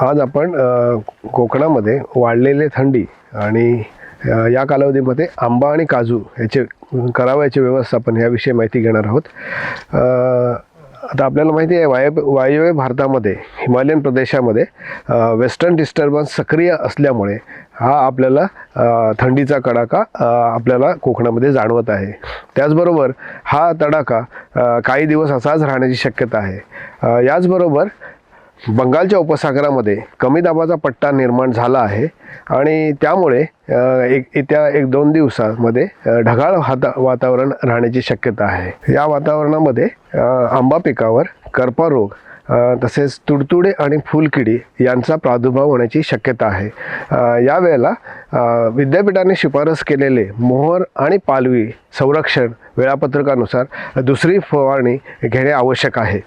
आज आपण कोकणामध्ये वाढलेले थंडी आणि या कालावधीमध्ये आंबा आणि काजू याचे करावयाचे व्यवस्थापन याविषयी माहिती घेणार आहोत. आता आपल्याला माहिती आहे वायव्य वायव्य भारतामध्ये हिमालयन प्रदेशामध्ये वेस्टर्न डिस्टर्बन्स सक्रिय असल्यामुळे हा आपल्याला थंडीचा कडाका आपल्याला कोकणामध्ये जाणवत आहे. त्याचबरोबर हा तडाखा काही दिवस असाच राहण्याची शक्यता आहे. याचबरोबर बंगालच्या उपसागरामध्ये कमी दाबाचा पट्टा निर्माण झाला आहे आणि त्यामुळे एक येत्या एक दोन दिवसामध्ये ढगाळ वाता वातावरण राहण्याची शक्यता आहे. या वातावरणामध्ये आंबा पिकावर करपा रोग तसेच तुडतुडे आणि फुलकिडी यांचा प्रादुर्भाव होण्याची शक्यता आहे. यावेळेला विद्यापीठाने शिफारस केलेले मोहर आणि पालवी संरक्षण वेळापत्रकानुसार दुसरी फवारणी घेणे आवश्यक आहे.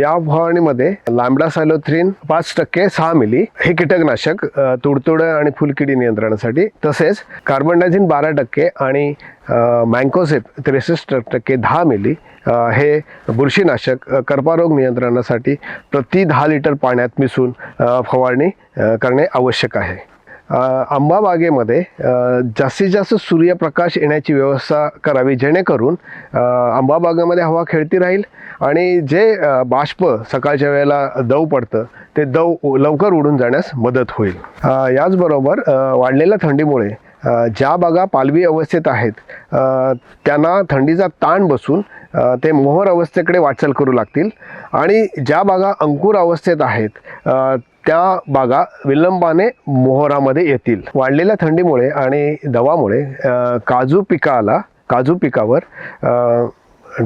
या फवारणीमध्ये लांबडा सायलोथ्रीन पाच टक्के सहा मिली हे कीटकनाशक तुडतुड तुडतुडे आणि फुलकिडी नियंत्रणासाठी तसेच कार्बन डायझिन बारा टक्के आणि मँकोसेप त्रेसष्ट टक्के दहा मिली हे बुरशीनाशक कर्पारोग नियंत्रणासाठी प्रति दहा लिटर पाण्यात मिसळून फवारणी करणे आवश्यक आहे. आंबा बागेमध्ये जास्तीत जास्त सूर्यप्रकाश येण्याची व्यवस्था करावी जेणेकरून आंबाबागेमध्ये आंबा बागेमध्ये हवा खेळती राहील आणि जे बाष्प सकाळच्या वेळेला दव पडतं ते दव उ- लवकर उडून जाण्यास मदत होईल. याचबरोबर वाढलेल्या थंडीमुळे ज्या बागा पालवी अवस्थेत आहेत त्यांना थंडीचा ताण बसून ते मोहर अवस्थेकडे वाटचाल करू लागतील आणि ज्या बागा अंकुर अवस्थेत आहेत त्या बागा विलंबाने मोहरामध्ये येतील. वाढलेल्या थंडीमुळे आणि दवामुळे काजू पिकाला काजू पिकावर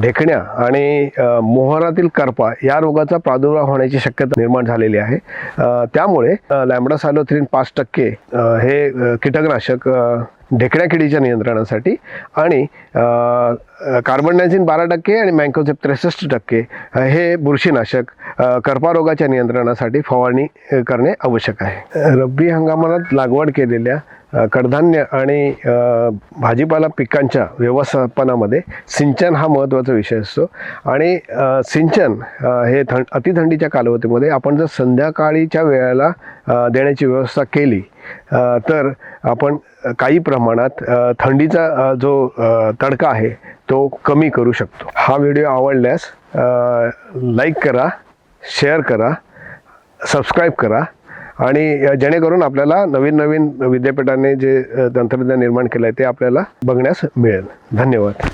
ढेकण्या आणि मोहरातील करपा या रोगाचा प्रादुर्भाव होण्याची शक्यता निर्माण झालेली आहे. त्यामुळे अ, सायलोथ्रीन पाच टक्के हे कीटकनाशक ढेकड्या किडीच्या नियंत्रणासाठी आणि कार्बन डायझिन बारा टक्के आणि मँकोझेप त्रेसष्ट टक्के हे बुरशीनाशक कर्पारोगाच्या नियंत्रणासाठी फवारणी करणे आवश्यक आहे. रब्बी हंगामात लागवड केलेल्या कडधान्य आणि भाजीपाला पिकांच्या व्यवस्थापनामध्ये सिंचन हा महत्त्वाचा विषय असतो. आणि सिंचन हे थंड अतिथंडीच्या कालावधीमध्ये आपण जर संध्याकाळीच्या वेळेला देण्याची व्यवस्था केली तर आपण काही प्रमाणात थंडीचा जो तडका आहे तो कमी करू शकतो. हा व्हिडिओ आवडल्यास लाईक करा शेअर करा सबस्क्राईब करा आणि जेणेकरून आपल्याला नवीन नवीन विद्यापीठाने जे तंत्रज्ञान निर्माण केलं आहे ते आपल्याला बघण्यास मिळेल. धन्यवाद.